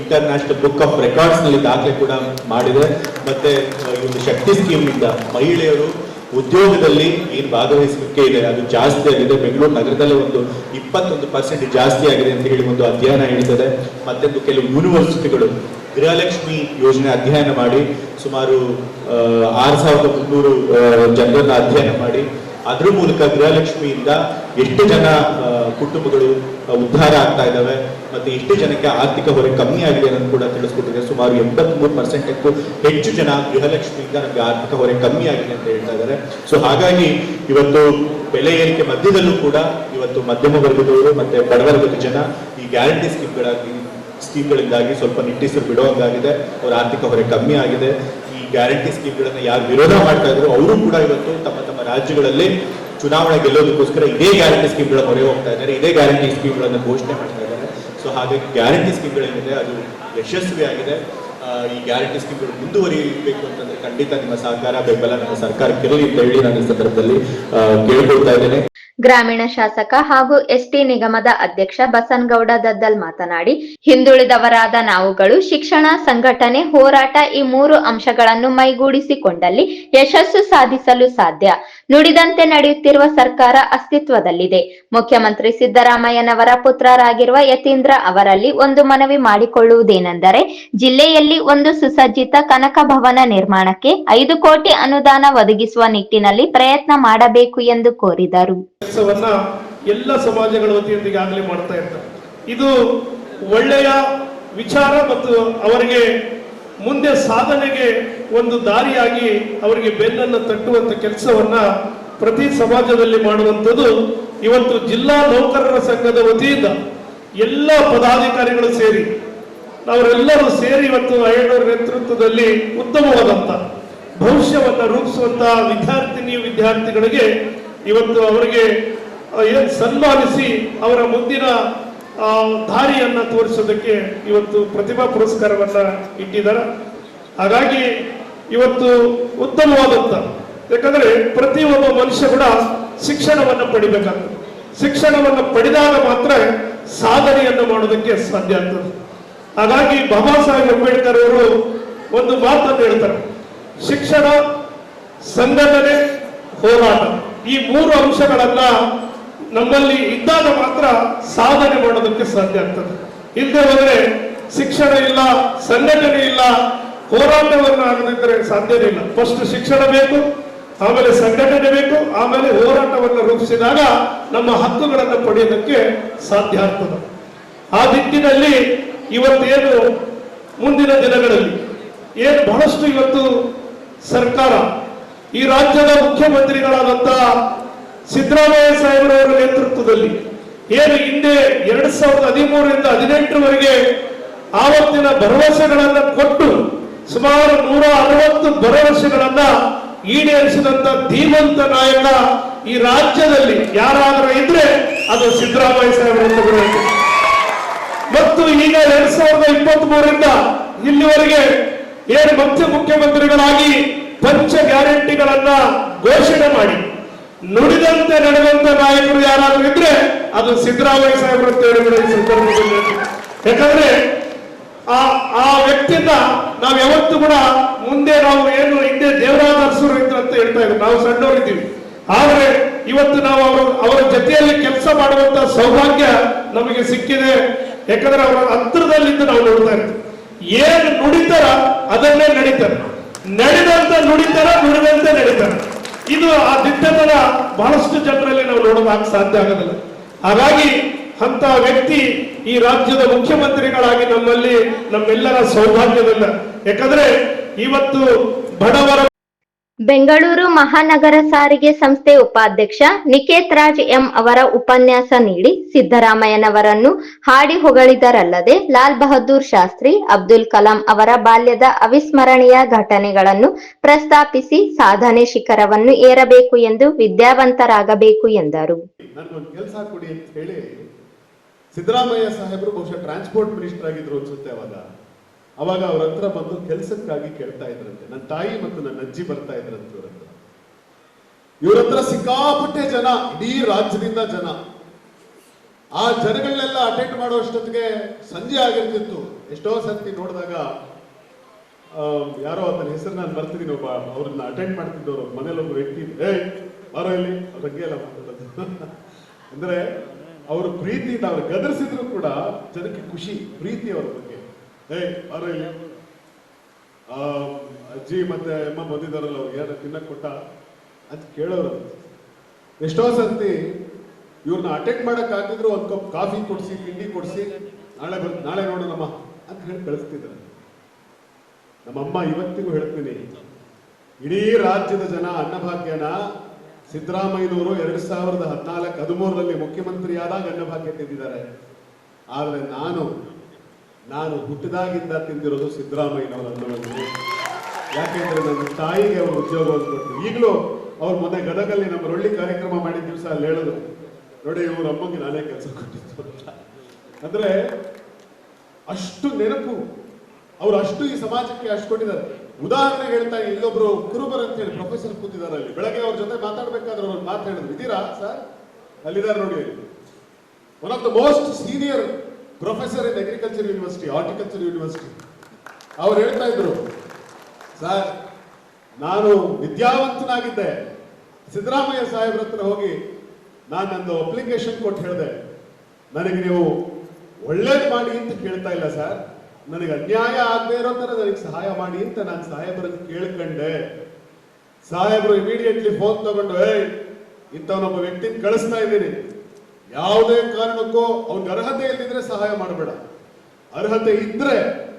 international book of ರೆಕಾರ್ಡ್ಸ್ನಲ್ಲಿ ದಾಖಲೆ ಕೂಡ ಮಾಡಿದೆ. ಮತ್ತೆ ಈ ಒಂದು ಶಕ್ತಿ ಸ್ಕೀಮ್ನಿಂದ ಮಹಿಳೆಯರು ಉದ್ಯೋಗದಲ್ಲಿ ಏನು ಭಾಗವಹಿಸಲಿಕ್ಕೆ ಇದೆ, ಅದು ಜಾಸ್ತಿ ಆಗಿದೆ. ಬೆಂಗಳೂರು ನಗರದಲ್ಲೇ ಒಂದು ಇಪ್ಪತ್ತೊಂದು ಪರ್ಸೆಂಟ್ ಜಾಸ್ತಿ ಆಗಿದೆ ಅಂತ ಹೇಳಿ ಒಂದು ಅಧ್ಯಯನ ಹೇಳ್ತದೆ ಮತ್ತೊಂದು ಕೆಲವು ಯೂನಿವರ್ಸಿಟಿಗಳು ಗೃಹಲಕ್ಷ್ಮಿ ಯೋಜನೆ ಅಧ್ಯಯನ ಮಾಡಿ, ಸುಮಾರು ಆರು ಸಾವಿರದ ಮುನ್ನೂರು ಜನರನ್ನ ಅಧ್ಯಯನ ಮಾಡಿ, ಅದ್ರ ಮೂಲಕ ಗೃಹಲಕ್ಷ್ಮಿಯಿಂದ ಎಷ್ಟು ಜನ ಕುಟುಂಬಗಳು ಉದ್ಧಾರ ಆಗ್ತಾ ಇದ್ದಾವೆ ಮತ್ತೆ ಎಷ್ಟು ಜನಕ್ಕೆ ಆರ್ಥಿಕ ಹೊರೆ ಕಮ್ಮಿ ಆಗಿದೆ ಅನ್ನೋದು ಕೂಡ ತಿಳಿಸ್ಕೊಟ್ಟಿದ್ದಾರೆ. ಸುಮಾರು ಎಂಬತ್ಮೂರು ಪರ್ಸೆಂಟಕ್ಕೂ ಹೆಚ್ಚು ಜನ ಗೃಹಲಕ್ಷ್ಮಿಯಿಂದ ನಮಗೆ ಆರ್ಥಿಕ ಹೊರೆ ಕಮ್ಮಿ ಆಗಿದೆ ಅಂತ ಹೇಳ್ತಾ ಇದ್ದಾರೆ. ಸೊ ಹಾಗಾಗಿ ಇವತ್ತು ಬೆಲೆ ಏರಿಕೆ ಮಧ್ಯದಲ್ಲೂ ಕೂಡ ಇವತ್ತು ಮಧ್ಯಮ ವರ್ಗದವರು ಮತ್ತೆ ಬಡವರ್ಗದ ಜನ ಈ ಗ್ಯಾರಂಟಿ ಸ್ಕೀಮ್ಗಳಾಗಿ ಸ್ಕೀಮ್ಗಳಿಂದಾಗಿ ಸ್ವಲ್ಪ ನಿಟ್ಟೀಸರು ಬಿಡುವಂಗಾಗಿದೆ. ಅವರ ಆರ್ಥಿಕ ಹೊರೆ ಕಮ್ಮಿ ಆಗಿದೆ. ಈ ಗ್ಯಾರಂಟಿ ಸ್ಕೀಮ್ಗಳನ್ನ ಯಾರು ವಿರೋಧ ಮಾಡ್ತಾ ಇದ್ರು ಅವರು ಕೂಡ ಇವತ್ತು ತಮ್ಮ ತಮ್ಮ ರಾಜ್ಯಗಳಲ್ಲಿ ಚುನಾವಣೆ ಗೆಲ್ಲೋದಕ್ಕೋಸ್ಕರ ಇದೇ ಗ್ಯಾರಂಟಿ ಸ್ಕೀಮ್ಗಳ ಹೊರೆ ಹೋಗ್ತಾ ಇದ್ದಾರೆ. ಇದೇ ಗ್ಯಾರಂಟಿ ಸ್ಕೀಮ್ಗಳನ್ನು ಘೋಷಣೆ ಮಾಡ್ತಾ ಇದ್ದಾರೆ. ಸೊ ಹಾಗೆ ಗ್ಯಾರಂಟಿ ಸ್ಕೀಮ್ಗಳೇನಿದೆ ಅದು ಯಶಸ್ವಿಯಾಗಿದೆ ಆಗಿದೆ. ಈ ಗ್ಯಾರಂಟಿ ಸ್ಕೀಮ್ಗಳು ಮುಂದುವರಿಬೇಕು ಅಂತಂದ್ರೆ ಖಂಡಿತ ನಿಮ್ಮ ಸಹಕಾರ, ಬೆಂಬಲ ನಮ್ಮ ಸರ್ಕಾರಕ್ಕಿರಲಿ ಅಂತ ಹೇಳಿ ನಾನು ಈ ಸಂದರ್ಭದಲ್ಲಿ ಕೇಳ್ಕೊಳ್ತಾ ಇದ್ದೇನೆ. ಗ್ರಾಮೀಣ ಶಾಸಕ ಹಾಗೂ ಎಸ್ಟಿ ನಿಗಮದ ಅಧ್ಯಕ್ಷ ಬಸನಗೌಡ ದದ್ದಲ್ ಮಾತನಾಡಿ, ಹಿಂದುಳಿದವರಾದ ನಾವುಗಳು ಶಿಕ್ಷಣ, ಸಂಘಟನೆ, ಹೋರಾಟ ಈ ಮೂರು ಅಂಶಗಳನ್ನು ಮೈಗೂಡಿಸಿಕೊಂಡಲ್ಲಿ ಯಶಸ್ಸು ಸಾಧಿಸಲು ಸಾಧ್ಯ. ನುಡಿದಂತೆ ನಡೆಯುತ್ತಿರುವ ಸರ್ಕಾರ ಅಸ್ತಿತ್ವದಲ್ಲಿದೆ. ಮುಖ್ಯಮಂತ್ರಿ ಸಿದ್ದರಾಮಯ್ಯನವರ ಪುತ್ರರಾಗಿರುವ ಯತೀಂದ್ರ ಅವರಲ್ಲಿ ಒಂದು ಮನವಿ ಮಾಡಿಕೊಳ್ಳುವುದೇನೆಂದರೆ, ಜಿಲ್ಲೆಯಲ್ಲಿ ಒಂದು ಸುಸಜ್ಜಿತ ಕನಕ ಭವನ ನಿರ್ಮಾಣಕ್ಕೆ ಐದು ಕೋಟಿ ಅನುದಾನ ಒದಗಿಸುವ ನಿಟ್ಟಿನಲ್ಲಿ ಪ್ರಯತ್ನ ಮಾಡಬೇಕು ಎಂದು ಕೋರಿದರು. ಕೆಲಸವನ್ನ ಎಲ್ಲ ಸಮಾಜಗಳ ವತಿಯಿಂದ ಈಗಾಗಲೇ ಮಾಡ್ತಾ ಇರ್ತಾರೆ ಇದು ಒಳ್ಳೆಯ ವಿಚಾರ ಮತ್ತು ಅವರಿಗೆ ಮುಂದೆ ಸಾಧನೆಗೆ ಒಂದು ದಾರಿಯಾಗಿ ಅವರಿಗೆ ಬೆನ್ನನ್ನು ತಟ್ಟುವಂತ ಕೆಲಸವನ್ನ ಪ್ರತಿ ಸಮಾಜದಲ್ಲಿ ಮಾಡುವಂಥದ್ದು ಇವತ್ತು ಜಿಲ್ಲಾ ನೌಕರರ ಸಂಘದ ವತಿಯಿಂದ ಎಲ್ಲ ಪದಾಧಿಕಾರಿಗಳು ಸೇರಿ ನಾವರೆಲ್ಲರೂ ಸೇರಿ ಇವತ್ತು ಅಯ್ಯಣ್ಣವರ ನೇತೃತ್ವದಲ್ಲಿ ಉತ್ತಮವಾದಂತ ಭವಿಷ್ಯವನ್ನ ರೂಪಿಸುವಂತಹ ವಿದ್ಯಾರ್ಥಿನಿ ವಿದ್ಯಾರ್ಥಿಗಳಿಗೆ ಇವತ್ತು ಅವರಿಗೆ ಏನು ಸನ್ಮಾನಿಸಿ ಅವರ ಮುಂದಿನ ದಾರಿಯನ್ನು ತೋರಿಸೋದಕ್ಕೆ ಇವತ್ತು ಪ್ರತಿಭಾ ಪುರಸ್ಕಾರವನ್ನ ಇಟ್ಟಿದ್ದಾರೆ. ಹಾಗಾಗಿ ಇವತ್ತು ಉತ್ತಮವಾದಂತ, ಯಾಕಂದ್ರೆ ಪ್ರತಿಯೊಬ್ಬ ಮನುಷ್ಯ ಕೂಡ ಶಿಕ್ಷಣವನ್ನು ಪಡಿಬೇಕಾಗ್ತದೆ. ಶಿಕ್ಷಣವನ್ನು ಪಡೆದಾಗ ಮಾತ್ರ ಸಾಧನೆಯನ್ನು ಮಾಡೋದಕ್ಕೆ ಸಾಧ್ಯ ಆಗ್ತದೆ. ಹಾಗಾಗಿ ಬಾಬಾ ಸಾಹೇಬ್ ಅಂಬೇಡ್ಕರ್ ಅವರು ಒಂದು ಮಾತನ್ನು ಹೇಳ್ತಾರೆ. ಶಿಕ್ಷಣ ಸಂಘಟನೆ ಹೋರಾಟ. ಈ ಮೂರು ಅಂಶಗಳನ್ನ ನಮ್ಮಲ್ಲಿ ಇದ್ದಾಗ ಮಾತ್ರ ಸಾಧನೆ ಮಾಡೋದಕ್ಕೆ ಸಾಧ್ಯ ಆಗ್ತದೆ. ಇಲ್ಲದೆ ಹೋದ್ರೆ ಶಿಕ್ಷಣ ಇಲ್ಲ, ಸಂಘಟನೆ ಇಲ್ಲ ಹೋರಾಟವನ್ನು ಆಗದಿದ್ದರೆ ಸಾಧ್ಯನೇ ಇಲ್ಲ. ಫಸ್ಟ್ ಶಿಕ್ಷಣ ಬೇಕು, ಆಮೇಲೆ ಸಂಘಟನೆ ಬೇಕು, ಆಮೇಲೆ ಹೋರಾಟವನ್ನು ರೂಪಿಸಿದಾಗ ನಮ್ಮ ಹಕ್ಕುಗಳನ್ನು ಪಡೆಯೋದಕ್ಕೆ ಸಾಧ್ಯ ಆಗ್ತದೆ. ಆ ದಿಕ್ಕಿನಲ್ಲಿ ಇವತ್ತೇನು ಮುಂದಿನ ದಿನಗಳಲ್ಲಿ, ಏನು ಬಹಳಷ್ಟು ಇವತ್ತು ಸರ್ಕಾರ ಈ ರಾಜ್ಯದ ಮುಖ್ಯಮಂತ್ರಿಗಳಾದಂತ ಸಿದ್ದರಾಮಯ್ಯ ಸಾಹೇಬರವರ ನೇತೃತ್ವದಲ್ಲಿ ಏನು ಹಿಂದೆ ಎರಡ್ ಸಾವಿರದ ಹದಿಮೂರರಿಂದ ಹದಿನೆಂಟರವರೆಗೆ ಆವತ್ತಿನ ಭರವಸೆಗಳನ್ನ ಕೊಟ್ಟು ಸುಮಾರು ನೂರ ಅರವತ್ತು ಭರವಸೆಗಳನ್ನ ಈಡೇರಿಸಿದಂತ ಧೀಮಂತ ನಾಯಕ ಈ ರಾಜ್ಯದಲ್ಲಿ ಯಾರಾದರೂ ಇದ್ರೆ ಅದು ಸಿದ್ದರಾಮಯ್ಯ ಸಾಹೇಬರ ಮತ್ತು ಈಗ ಎರಡ್ ಸಾವಿರದ ಇಪ್ಪತ್ತ್ ಮೂರರಿಂದ ಇಲ್ಲಿವರೆಗೆ ಏನು ಮತ್ತೆ ಮುಖ್ಯಮಂತ್ರಿಗಳಾಗಿ ಪಂಚ ಗ್ಯಾರಂಟಿಗಳನ್ನ ಘೋಷಣೆ ಮಾಡಿ. ನುಡಿದಂತೆ ನಡೆದಂತ ನಾಯಕರು ಯಾರಾದ್ರೂ ಇದ್ರೆ ಅದು ಸಿದ್ದರಾಮಯ್ಯ ಸಾಹೇಬರು ಸಂದರ್ಭದಲ್ಲಿ ಯಾಕಂದ್ರೆ ಆ ಆ ವ್ಯಕ್ತಿನ ನಾವ್ ಯಾವತ್ತು ಕೂಡ ಮುಂದೆ ನಾವು ಏನು ಹಿಂದೆ ದೇವರಾಜ ಅರಸರು ಇದ್ರು ಅಂತ ಹೇಳ್ತಾ ಇದ್ರು. ನಾವು ಸಣ್ಣವರಿದ್ದೀವಿ ಆದರೆ ಇವತ್ತು ನಾವು ಅವರು, ಅವರ ಜೊತೆಯಲ್ಲಿ ಕೆಲಸ ಮಾಡುವಂತ ಸೌಭಾಗ್ಯ ನಮಗೆ ಸಿಕ್ಕಿದೆ. ಯಾಕಂದ್ರೆ ಅವರ ಹತ್ರದಲ್ಲಿದ್ದು ನಾವು ನೋಡ್ತಾ ಇರ್ತೀವಿ. ಏನು ನುಡಿತಾರ ಅದನ್ನೇ ನಡೀತಾರೆ. ನಡೆದಂತ ನುಡಿತಾರ ನುಡಿದಂತೆ ನಡೀತಾರೆ ಇದು ಆ ದಿಟ್ಟತನ ಬಹಳಷ್ಟು ಜನರಲ್ಲಿ ನಾವು ನೋಡೋದಕ್ಕೆ ಸಾಧ್ಯ ಆಗೋದಿಲ್ಲ. ಹಾಗಾಗಿ ಅಂತ ವ್ಯಕ್ತಿ ಈ ರಾಜ್ಯದ ಮುಖ್ಯಮಂತ್ರಿಗಳಾಗಿ ನಮ್ಮಲ್ಲಿ ನಮ್ಮೆಲ್ಲರ ಸೌಭಾಗ್ಯವಿಲ್ಲ ಯಾಕಂದ್ರೆ ಇವತ್ತು ಬಡವರ ಬೆಂಗಳೂರು ಮಹಾನಗರ ಸಾರಿಗೆ ಸಂಸ್ಥೆ ಉಪಾಧ್ಯಕ್ಷ ನಿಕೇತ್ ರಾಜ್ ಎಂ ಅವರ ಉಪನ್ಯಾಸ ನೀಡಿ ಸಿದ್ದರಾಮಯ್ಯನವರನ್ನು ಹಾಡಿ ಹೊಗಳಿದರಲ್ಲದೆ ಲಾಲ್ ಬಹದ್ದೂರ್ ಶಾಸ್ತ್ರಿ, ಅಬ್ದುಲ್ ಕಲಾಂ ಅವರ ಬಾಲ್ಯದ ಅವಿಸ್ಮರಣೀಯ ಘಟನೆಗಳನ್ನು ಪ್ರಸ್ತಾಪಿಸಿ ಸಾಧನೆ ಶಿಖರವನ್ನು ಏರಬೇಕು ಎಂದು ವಿದ್ಯಾವಂತರಾಗಬೇಕು ಎಂದರು. ಸಿದ್ದರಾಮಯ್ಯ ಸಾಹೇಬರು ಬಹುಶಃ ಟ್ರಾನ್ಸ್ಪೋರ್ಟ್ ಮಿನಿಸ್ಟರ್ ಆಗಿದ್ರು ಅನ್ಸುತ್ತೆ ಅವಾಗ. ಅವಾಗ ಅವ್ರ ಹತ್ರ ಬಂದು ಕೆಲಸಕ್ಕಾಗಿ ಕೇಳ್ತಾ ಇದ್ರಂತೆ. ನನ್ನ ತಾಯಿ ಮತ್ತು ನನ್ನ ಅಜ್ಜಿ ಬರ್ತಾ ಇದ್ರಂತೆ ಇವ್ರ ಹತ್ರ. ಇವ್ರ ಹತ್ರ ಸಿಕ್ಕಾಪಟ್ಟೆ ಜನ, ಇಡೀ ರಾಜ್ಯದಿಂದ ಜನ. ಆ ಜನಗಳನ್ನೆಲ್ಲ ಅಟೆಂಡ್ ಮಾಡೋ ಅಷ್ಟೊತ್ತಿಗೆ ಸಂಜೆ ಆಗಿರ್ತಿತ್ತು. ಎಷ್ಟೋ ಸರ್ತಿ ನೋಡಿದಾಗ ಯಾರೋ ಅದನ್ನ ಹೆಸರು ನಾನು ಬರ್ತಿದ್ದೀನಿ ಒಬ್ಬ ಅವ್ರನ್ನ ಅಟೆಂಡ್ ಮಾಡ್ತಿದ್ದವ್ರು ಮನೇಲಿ ಒಬ್ಬ ವ್ಯಕ್ತಿ ಇದೆ ಬಾರೋ ಇಲ್ಲಿ. ಅವ್ರ ಬಗ್ಗೆ ಎಲ್ಲ ಮಾತಾಡೋದು. [LAUGHS] ಅಂದ್ರೆ, ಅವರು ಪ್ರೀತಿಯಿಂದ ಅವ್ರು ಗದರಿಸಿದ್ರು ಕೂಡ ಜನಕ್ಕೆ ಖುಷಿ, ಪ್ರೀತಿ ಅವ್ರ ಬಗ್ಗೆ. ಅಜ್ಜಿ ಮತ್ತೆ ಅಮ್ಮ ಬಂದಿದ್ದಾರಲ್ಲ, ಅವ್ರಿಗೆ ಯಾರು ತಿನ್ನಕ್ ಕೊಟ್ಟ ಅಂತ ಕೇಳೋರು. ಎಷ್ಟೋ ಸರ್ತಿ ಇವ್ರನ್ನ ಅಟೆಂಡ್ ಮಾಡಕ್ ಆಗಿದ್ರು ಒಂದ್ ಕಪ್ ಕಾಫಿ ಕೊಡಿಸಿ, ತಿಂಡಿ ಕೊಡಿಸಿ, ನಾಳೆ ಬರ್ ನಾಳೆ ನೋಡೋಣಮ್ಮ ಅಂತ ಹೇಳಿ ಕಳಿಸ್ತಿದ್ದಾರೆ ನಮ್ಮಮ್ಮ ಇವತ್ತಿಗೂ ಹೇಳ್ತೀನಿ, ಇಡೀ ರಾಜ್ಯದ ಜನ ಅನ್ನಭಾಗ್ಯನ ಸಿದ್ದರಾಮಯ್ಯನವರು ಎರಡ್ ಸಾವಿರದ ಹದಿನಾಲ್ಕು ಹದಿಮೂರರಲ್ಲಿ ಮುಖ್ಯಮಂತ್ರಿಯಾದಾಗ ಅನ್ನಭಾಗ್ಯ ತಿಂದಿದ್ದಾರೆ ಆದ್ರೆ ನಾನು ನಾನು ಹುಟ್ಟಿದಾಗಿಂದ ತಿಂದಿರೋದು ಸಿದ್ದರಾಮಯ್ಯನವರ ಯಾಕೆಂದ್ರೆ ನನ್ನ ತಾಯಿಗೆ ಅವರು ಉದ್ಯೋಗವನ್ನು ಕೊಟ್ಟರು ಈಗಲೂ ಅವ್ರ ಮೊನ್ನೆ ಗದಗಲ್ಲಿ ನಮ್ಮ ರೊಳ್ಳಿ ಕಾರ್ಯಕ್ರಮ ಮಾಡಿದ ದಿವಸ ಅಲ್ಲಿ ಹೇಳೋದು. ನೋಡಿ, ಇವ್ರ ಅಮ್ಮಗೆ ನಾನೇ ಕೆಲಸ ಕೊಟ್ಟಿದ್ದು ಅಂದ್ರೆ ಅಷ್ಟು ನೆನಪು. ಅವ್ರು ಅಷ್ಟು ಈ ಸಮಾಜಕ್ಕೆ ಅಷ್ಟು ಕೊಟ್ಟಿದ್ದಾರೆ. ಉದಾಹರಣೆ ಹೇಳ್ತಾ ಇಲ್ಲೊಬ್ರು ಕುರುಬರ್ ಅಂತ ಹೇಳಿ ಪ್ರೊಫೆಸರ್ ಕೂತಿದ್ದಾರೆ ಅಲ್ಲಿ. ಬೆಳಗ್ಗೆ ಅವ್ರ ಜೊತೆ ಮಾತಾಡ್ಬೇಕಾದ್ರೆ ಅವ್ರು ಮಾತು ಹೇಳಿದ್ರು ಇದ್ದೀರಾ ಸರ್? ಅಲ್ಲಿದ್ದಾರೆ ನೋಡಿ. One of the most senior professor in agriculture university horticulture university ಅವ್ರು ಹೇಳ್ತಾ ಇದ್ರು, ಸರ್, ನಾನು ವಿದ್ಯಾವಂತನಾಗಿದ್ದೆ. ಸಿದ್ದರಾಮಯ್ಯ ಸಾಹೇಬ್ರ ಹತ್ರ ಹೋಗಿ ನಾನು ನಂದು ಅಪ್ಲಿಕೇಶನ್ ಕೊಟ್ಟು ಹೇಳಿದೆ. ನನಗೆ ನೀವು ಒಳ್ಳೇದು ಮಾಡಿ ಅಂತ ಕೇಳ್ತಾ ಇಲ್ಲ, ಸರ್. ನನಗೆ ಅನ್ಯಾಯ ಆಗದೆ ಇರೋ ನನಗೆ ಸಹಾಯ ಮಾಡಿ ಅಂತ ನಾನು ಸಾಹೇಬರನ್ನು ಕೇಳ್ಕೊಂಡೆ. ಸಾಹೇಬ್ರು ಇಮಿಡಿಯೇಟ್ಲಿ ಫೋನ್ ತಗೊಂಡು, ಏಯ್, ಇಂಥವನೊಬ್ಬ ವ್ಯಕ್ತಿನ ಕಳಿಸ್ತಾ ಇದ್ದೀನಿ. ಯಾವುದೇ ಕಾರಣಕ್ಕೂ ಅವ್ನಿಗೆ ಅರ್ಹತೆ ಇಲ್ಲಿದ್ರೆ ಸಹಾಯ ಮಾಡಬೇಡ. ಅರ್ಹತೆ ಇದ್ರೆ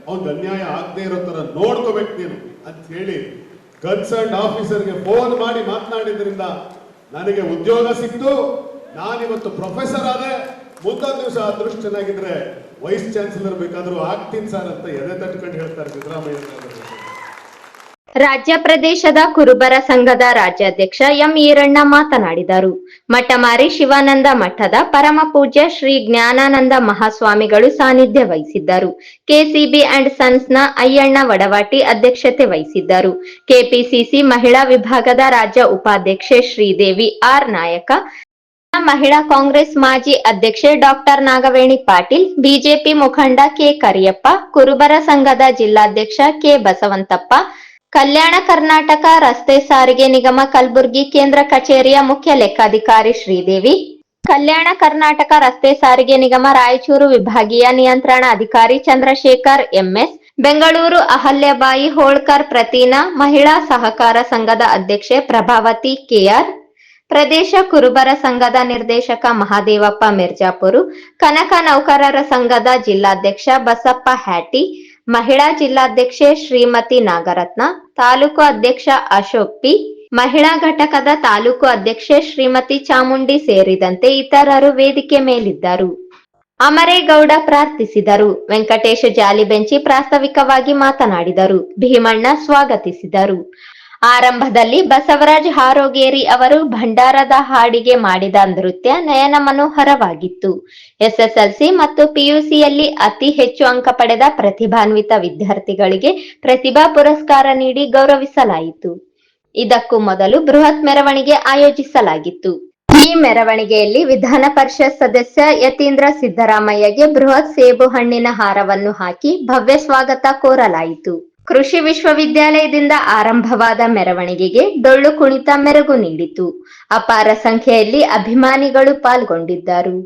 ಅವ್ನಿಗೆ ಅನ್ಯಾಯ ಆಗದೆ ಇರೋ ತರ ನೋಡ್ಕೋಬೇಕು ನೀನು ಅಂತ ಹೇಳಿ ಕನ್ಸರ್ನ್ ಆಫೀಸರ್ಗೆ ಫೋನ್ ಮಾಡಿ ಮಾತನಾಡಿದ್ರಿಂದ ನನಗೆ ಉದ್ಯೋಗ ಸಿಕ್ತು. ನಾನಿವತ್ತು ಪ್ರೊಫೆಸರ್ ಆದೆ. ಮುಂದೊಂದು ದಿವಸ ಅದೃಷ್ಟ ಚೆನ್ನಾಗಿದ್ರೆ ವೈಸ್ ಚಾನ್ಸಲರ್ ಬೇಕಾದ್ರೂ ಆಗ್ತೀನಿ ಸರ್ ಅಂತ ಎದೆ ತಟ್ಕೊಂಡು ಹೇಳ್ತಾರೆ ಸಿದ್ದರಾಮಯ್ಯ. ರಾಜ್ಯ ಪ್ರದೇಶದ ಕುರುಬರ ಸಂಘದ ರಾಜ್ಯಾಧ್ಯಕ್ಷ ಎಂ ಈರಣ್ಣ ಮಾತನಾಡಿದರು ಮಠಮಾರಿ ಶಿವಾನಂದ ಮಠದ ಪರಮ ಪೂಜ್ಯ ಶ್ರೀ ಜ್ಞಾನಾನಂದ ಮಹಾಸ್ವಾಮಿಗಳು ಸಾನ್ನಿಧ್ಯ ವಹಿಸಿದ್ದರು. ಕೆಸಿಬಿ ಅಂಡ್ ಸನ್ಸ್ನ ಅಯ್ಯಣ್ಣ ವಡವಾಟಿ ಅಧ್ಯಕ್ಷತೆ ವಹಿಸಿದ್ದರು. ಕೆಪಿಸಿಸಿ ಮಹಿಳಾ ವಿಭಾಗದ ರಾಜ್ಯ ಉಪಾಧ್ಯಕ್ಷೆ ಶ್ರೀದೇವಿ ಆರ್ ನಾಯಕ, ಮಹಿಳಾ ಕಾಂಗ್ರೆಸ್ ಮಾಜಿ ಅಧ್ಯಕ್ಷೆ ಡಾಕ್ಟರ್ ನಾಗವೇಣಿ ಪಾಟೀಲ್, ಬಿಜೆಪಿ ಮುಖಂಡ ಕೆ ಕರಿಯಪ್ಪ, ಕುರುಬರ ಸಂಘದ ಜಿಲ್ಲಾಧ್ಯಕ್ಷ ಕೆ ಬಸವಂತಪ್ಪ ಕಲ್ಯಾಣ ಕರ್ನಾಟಕ ರಸ್ತೆ ಸಾರಿಗೆ ನಿಗಮ ಕಲಬುರಗಿ ಕೇಂದ್ರ ಕಚೇರಿಯ ಮುಖ್ಯ ಲೆಕ್ಕಾಧಿಕಾರಿ ಶ್ರೀದೇವಿ, ಕಲ್ಯಾಣ ಕರ್ನಾಟಕ ರಸ್ತೆ ಸಾರಿಗೆ ನಿಗಮ ರಾಯಚೂರು ವಿಭಾಗೀಯ ನಿಯಂತ್ರಣ ಅಧಿಕಾರಿ ಚಂದ್ರಶೇಖರ್, ಎಂಎಸ್, ಬೆಂಗಳೂರು ಅಹಲ್ಯಬಾಯಿ ಹೋಳ್ಕರ್ ಪ್ರತೀನ, ಮಹಿಳಾ ಸಹಕಾರ ಸಂಘದ ಅಧ್ಯಕ್ಷೆ ಪ್ರಭಾವತಿ ಕೆಆರ್, ಪ್ರದೇಶ ಕುರುಬರ ಸಂಘದ ನಿರ್ದೇಶಕ ಮಹಾದೇವಪ್ಪ ಮಿರ್ಜಾಪುರು, ಕನಕ ನೌಕರರ ಸಂಘದ ಜಿಲ್ಲಾಧ್ಯಕ್ಷ ಬಸಪ್ಪ ಹ್ಯಾಟಿ ಮಹಿಳಾ ಜಿಲ್ಲಾಧ್ಯಕ್ಷೆ ಶ್ರೀಮತಿ ನಾಗರತ್ನ, ತಾಲೂಕು ಅಧ್ಯಕ್ಷ ಅಶೋಕ್ ಪಿ, ಮಹಿಳಾ ಘಟಕದ ತಾಲೂಕು ಅಧ್ಯಕ್ಷೆ ಶ್ರೀಮತಿ ಚಾಮುಂಡಿ ಸೇರಿದಂತೆ ಇತರರು ವೇದಿಕೆ ಮೇಲಿದ್ದರು. ಅಮರೇಗೌಡ ಪ್ರಾರ್ಥಿಸಿದರು. ವೆಂಕಟೇಶ ಜಾಲಿಬೆಂಚಿ ಪ್ರಾಸ್ತಾವಿಕವಾಗಿ ಮಾತನಾಡಿದರು. ಭೀಮಣ್ಣ ಸ್ವಾಗತಿಸಿದರು. ಆರಂಭದಲ್ಲಿ ಬಸವರಾಜ್ ಹಾರೋಗೇರಿ ಅವರು ಭಂಡಾರದ ಹಾಡಿಗೆ ಮಾಡಿದ ನೃತ್ಯ ನಯನ ಮನೋಹರವಾಗಿತ್ತು. ಎಸ್ಎಸ್ಎಲ್ಸಿ ಮತ್ತು ಪಿಯುಸಿಯಲ್ಲಿ ಅತಿ ಹೆಚ್ಚು ಅಂಕ ಪಡೆದ ಪ್ರತಿಭಾನ್ವಿತ ವಿದ್ಯಾರ್ಥಿಗಳಿಗೆ ಪ್ರತಿಭಾ ಪುರಸ್ಕಾರ ನೀಡಿ ಗೌರವಿಸಲಾಯಿತು. ಇದಕ್ಕೂ ಮೊದಲು ಬೃಹತ್ ಮೆರವಣಿಗೆ ಆಯೋಜಿಸಲಾಗಿತ್ತು. ಈ ಮೆರವಣಿಗೆಯಲ್ಲಿ ವಿಧಾನ ಪರಿಷತ್ ಸದಸ್ಯ ಯತೀಂದ್ರ ಸಿದ್ದರಾಮಯ್ಯಗೆ ಬೃಹತ್ ಸೇಬು ಹಣ್ಣಿನ ಹಾರವನ್ನು ಹಾಕಿ ಭವ್ಯ ಸ್ವಾಗತ ಕೋರಲಾಯಿತು. ಕೃಷಿ ವಿಶ್ವವಿದ್ಯಾಲಯದಿಂದ ಆರಂಭವಾದ ಮೆರವಣಿಗೆಗೆ ಡೊಳ್ಳು ಕುಣಿತ ಮೆರಗು ನೀಡಿತು. ಅಪಾರ ಸಂಖ್ಯೆಯಲ್ಲಿ ಅಭಿಮಾನಿಗಳು ಪಾಲ್ಗೊಂಡಿದ್ದರು.